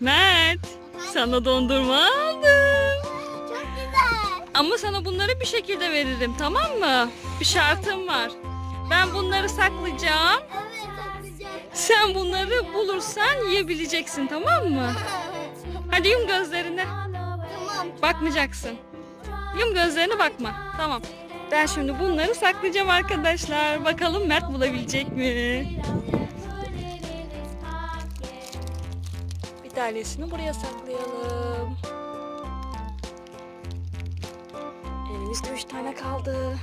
Mert, sana dondurma aldım. Çok güzel. Ama sana bunları bir şekilde veririm tamam mı? Bir şartım var. Ben bunları saklayacağım. Evet güzel. Sen bunları bulursan yiyebileceksin tamam mı? Hadi yum gözlerini. Tamam. Bakmayacaksın. Yum gözlerini bakma. Tamam. Ben şimdi bunları saklayacağım arkadaşlar. Bakalım Mert bulabilecek mi? Bir tanesini buraya saklayalım. Elimizde üç tane kaldı.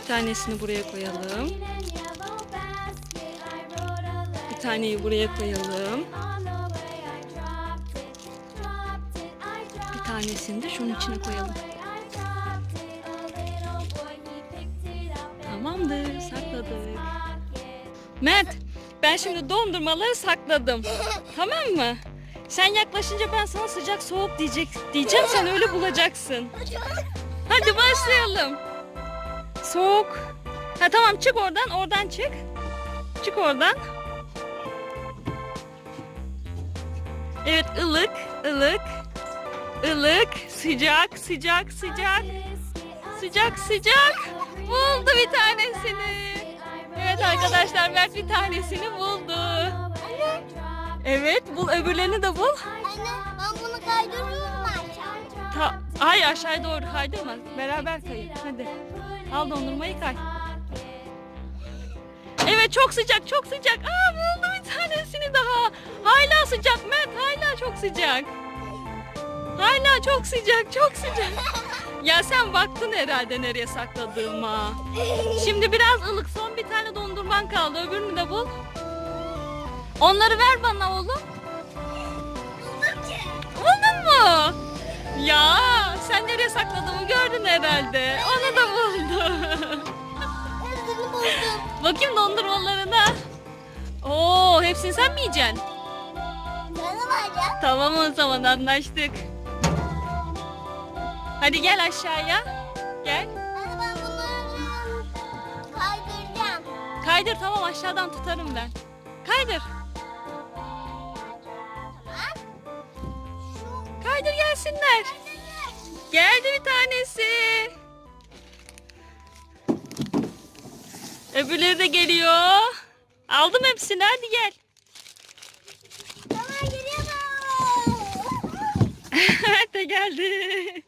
Bir tanesini buraya koyalım. Bir taneyi buraya koyalım. Bir tanesini de şunun içine koyalım. Tamamdır, sakladık. Mert, ben şimdi dondurmaları sakladım. tamam mı? Sen yaklaşınca ben sana sıcak soğuk diyecek diyeceğim sen öyle bulacaksın. Hadi başlayalım. Soğuk. Ha tamam çık oradan, oradan çık. Çık oradan. Evet ılık, ılık, ılık, sıcak, sıcak, sıcak, sıcak, sıcak. Buldu bir tanesini. Arkadaşlar Mert bir tanesini buldu. Anne, Evet bul öbürlerini de bul. anne ben bunu kaydırıyorum aşağı? Ta ay aşağıya doğru kaydırma. Beraber kayın. Hadi. Al dondurmayı kay. Evet çok sıcak çok sıcak. Aa buldu bir tanesini daha. Hala sıcak Mert hala çok sıcak. Hala çok sıcak çok sıcak. Ya sen baktın herhalde nereye sakladığıma. Şimdi biraz ılık son bir tane dondurman kaldı. Öbürünü de bul. Onları ver bana oğlum. Buldum ki. Buldun mu? Ya sen nereye sakladığımı gördün herhalde. Onu da buldum. Bakayım dondurmalarına. Oo, hepsini sen mi yiyeceksin? Canım acı. Tamam o zaman anlaştık. Hadi gel aşağıya. Gel. Anne ben bunları kaydıracağım. Kaydır tamam aşağıdan tutarım ben. Kaydır. Kaydır gelsinler. Geldi bir tanesi. Öbürleri de geliyor. Aldım hepsini hadi gel. Tamam geliyorum. de geldi.